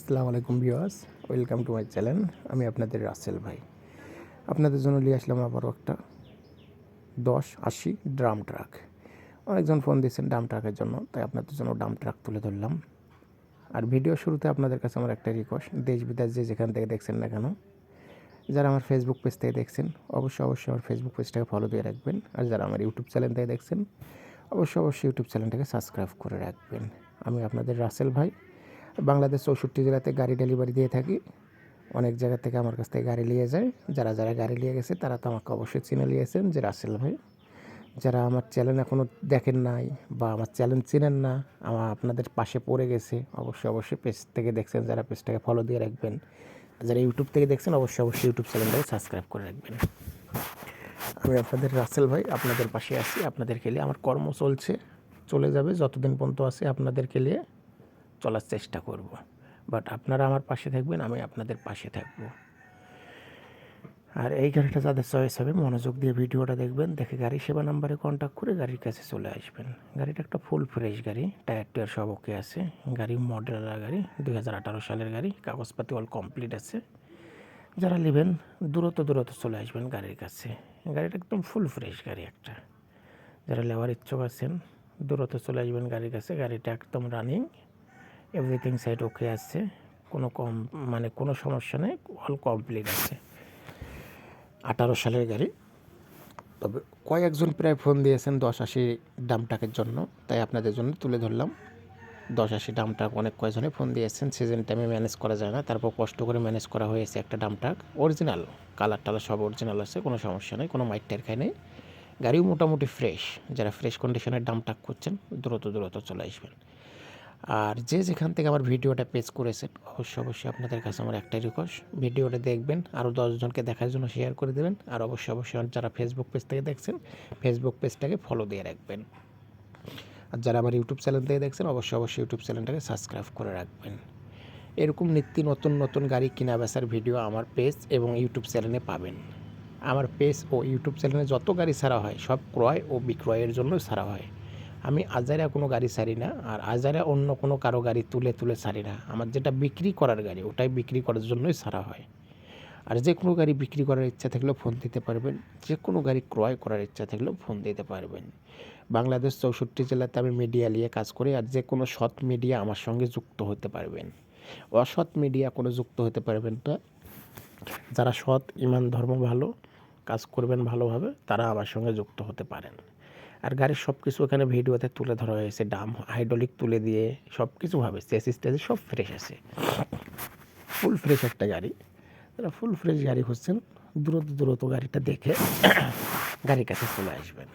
আসসালামু আলাইকুম viewers, welcome to my channel. আমি আপনাদের রাসেল ভাই। আপনাদের জন্য নিয়ে আসলাম আবারও একটা দশ আশি ড্রাম ট্রাক। অনেকজন ফোন দিয়েছেন ড্রাম ট্রাকের জন্য, তাই আপনাদের জন্য ড্রাম ট্রাক তুলে ধরলাম। আর ভিডিও শুরুতে আপনাদের কাছে আমার একটা রিকোয়েস্ট দেশ বিদেশ যে যেখান থেকে দেখছেন না কেন, যারা আমার ফেসবুক পেজ থেকে দেখছেন, অবশ্যই অবশ্যই আমার ফেসবুক পেজটাকে ফলো দিয়ে রাখবেন। আর যারা আমার ইউটিউব চ্যানেল থেকে দেখছেন, অবশ্যই অবশ্যই ইউটিউব চ্যানেলটাকে সাবস্ক্রাইব করে রাখবেন। আমি আপনাদের রাসেল ভাই বাংলাদেশ চৌষট্টি জেলাতে গাড়ি ডেলিভারি দিয়ে থাকি। অনেক জায়গা থেকে আমার কাছ থেকে গাড়ি নিয়ে যায়। যারা যারা গাড়ি নিয়ে গেছে, তারা তো আমাকে অবশ্যই চিনে নিয়েছেন যে রাসেল ভাই। যারা আমার চ্যানেল এখনও দেখেন নাই বা আমার চ্যানেল চিনেন না, আমার আপনাদের পাশে পড়ে গেছে, অবশ্যই অবশ্যই পেজ থেকে দেখছেন, যারা পেজটাকে ফলো দিয়ে রাখবেন। যারা ইউটিউব থেকে দেখছেন, অবশ্যই অবশ্যই ইউটিউব চ্যানেলটাকে সাবস্ক্রাইব করে রাখবেন। আমি আপনাদের রাসেল ভাই, আপনাদের পাশে আছি। আপনাদেরকে নিয়ে আমার কর্ম চলছে, চলে যাবে, যতদিন পর্যন্ত আছে আপনাদেরকে নিয়ে চলার চেষ্টা করব। বাট আপনারা আমার পাশে থাকবেন, আমি আপনাদের পাশে থাকব। আর এই গাড়িটা যাদের চয়েস হবে, মনোযোগ দিয়ে ভিডিওটা দেখবেন, দেখে গাড়ি সেবা নাম্বারে কন্ট্যাক্ট করে গাড়ির কাছে চলে আসবেন। গাড়িটা একটা ফুল ফ্রেশ গাড়ি টায়ার টায়ার সব ওকে আছে। গাড়ি মডেলার গাড়ি, দুই হাজার আঠারো সালের গাড়ি, কাগজপাতি অল কমপ্লিট আছে। যারা নেবেন, দূরত দূরত চলে আসবেন গাড়ির কাছে। গাড়িটা একদম ফুল ফ্রেশ গাড়ি একটা। যারা নেওয়ার ইচ্ছুক আছেন, দূরত চলে আসবেন গাড়ির কাছে। গাড়িটা একদম রানিং এভরিথিং সাইড ওকে আছে। কোনো কম মানে কোনো সমস্যা নেই অল কমপ্লিট আছে। আঠারো সালের গাড়ি। তবে কয়েকজন প্রায় ফোন দিয়েছেন দশ আশি ডামটাকের জন্য। তাই আপনাদের জন্য তুলে ধরলাম। দশ আশি ডামটাক অনেক কয়েকজনে ফোন দিয়েছেন। সিজন টাইমে ম্যানেজ করা যায় না। তারপর কষ্ট করে ম্যানেজ করা হয়েছে একটা ডামটাক অরিজিনাল কালার টালার সব অরিজিনাল আছে, কোনো সমস্যা নেই, কোনো মাইট টাইর নেই। গাড়িও মোটামুটি ফ্রেশ যারা ফ্রেশ কন্ডিশনের ডামটাক করছেন দ্রুত দ্রুত চলে আসবেন। আর যে যেখান থেকে আমার ভিডিওটা পেজ করেছেন, অবশ্যই অবশ্যই আপনাদের কাছে আমার একটাই রিকোয়েস্ট ভিডিওটা দেখবেন আরও দশজনকে দেখার জন্য শেয়ার করে দেবেন, আর অবশ্যই অবশ্যই যারা ফেসবুক পেজ থেকে দেখছেন ফেসবুক পেজটাকে ফলো দিয়ে রাখবেন। আর যারা আমার ইউটিউব চ্যানেল থেকে দেখছেন, অবশ্যই অবশ্যই ইউটিউব চ্যানেলটাকে সাবস্ক্রাইব করে রাখবেন। এরকম নিত্য নতুন নতুন গাড়ি কেনা বেচার ভিডিও আমার পেজ এবং ইউটিউব চ্যানেলে পাবেন। আমার পেজ ও ইউটিউব চ্যানেলে যত গাড়ি ছাড়া হয়, সব ক্রয় ও বিক্রয়ের জন্য ছাড়া হয়। আমি আজারা কোনো গাড়ি ছাড়ি না আর আজারা অন্য কোনো কারও গাড়ি তুলে তুলে ছাড়ি না। আমার যেটা বিক্রি করার গাড়ি, ওটাই বিক্রি করার জন্যই ছাড়া হয়। আর যে কোনো গাড়ি বিক্রি করার ইচ্ছা থাকলেও ফোন দিতে পারবেন। যে কোনো গাড়ি ক্রয় করার ইচ্ছা থাকলেও ফোন দিতে পারবেন। বাংলাদেশ চৌষট্টি জেলাতে আমি মিডিয়া নিয়ে কাজ করি আর যে কোনো সৎ মিডিয়া আমার সঙ্গে যুক্ত হতে পারবেন। অসৎ মিডিয়া কোনো যুক্ত হতে পারবেন না। যারা সৎ, ইমান, ধর্ম ভালো, কাজ করবেন ভালোভাবে, তারা আমার সঙ্গে যুক্ত হতে পারেন। আর গাড়ির সব কিছু এখানে ভিডিওতে তুলে ধরা হয়েছে। ডাম হাইড্রোলিক তুলে দিয়ে সব কিছুভাবে চেসিস টেসিস সব ফ্রেশ আছে। ফুল ফ্রেশ একটা গাড়ি। তারা ফুল ফ্রেশ গাড়ি খুঁজছেন, দ্রুত দ্রুত গাড়িটা দেখে গাড়ির কাছে চলে আসবেন।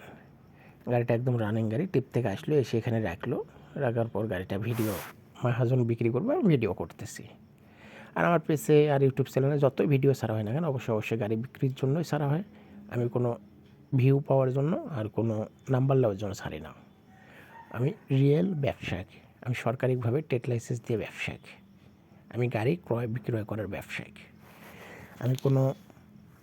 গাড়িটা একদম রানিং গাড়ি টিপ থেকে আসলো, এসে এখানে রাখল। রাখার পর গাড়িটা ভিডিও মহাজন বিক্রি করব, আমি ভিডিও করতেছি। আর আমার পেজে আর ইউটিউব চ্যানেলে যতই ভিডিও ছাড়া হয় না কেন, অবশ্যই অবশ্যই গাড়ি বিক্রির জন্যই ছাড়া হয়। আমি কোনো ভিউ পাওয়ার জন্য আর কোনো নাম্বার নেওয়ার জন্য ছাড়ি না। আমি রিয়েল ব্যবসায়িক আমি সরকারিভাবে টেট লাইসেন্স দিয়ে ব্যবসায়িক আমি গাড়ি ক্রয় বিক্রয় করার ব্যবসায়িক আমি কোনো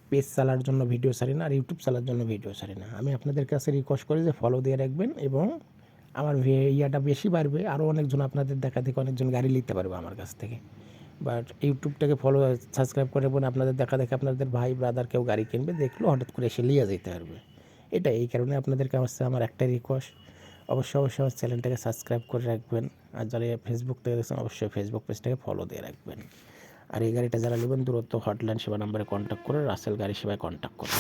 পেজ চালার জন্য ভিডিও ছাড়ি না আর ইউটিউব চালার জন্য ভিডিও ছাড়ি না। আমি আপনাদের কাছে রিকোয়েস্ট করি যে ফলো দিয়ে রাখবেন এবং আমার ইয়াটা বেশি বাড়বে আরও অনেকজন আপনাদের দেখা থেকে অনেকজন গাড়ি নিতে পারবে আমার কাছ থেকে। বাট ইউটিউবটাকে ফলো সাবস্ক্রাইব করে বলে আপনাদের দেখা দেখে আপনাদের ভাই ব্রাদার কেউ গাড়ি কিনবে, দেখল হঠাৎ করে এসে লিয়ে যেতে পারবে। এটা এই কারণে আপনাদেরকে আমার আমার একটাই রিকোয়েস্ট অবশ্যই অবশ্যই আমার চ্যানেলটাকে সাবস্ক্রাইব করে রাখবেন। আর যারা ফেসবুক থেকে দেখছেন, অবশ্যই ফেসবুক পেজটাকে ফলো দিয়ে রাখবেন। আর এই গাড়িটা যারা নেবেন, দূরত্ব হটলাইন সেবা নাম্বারে কন্ট্যাক্ট করে রাসেল গাড়ি সেবায় কন্ট্যাক্ট করুন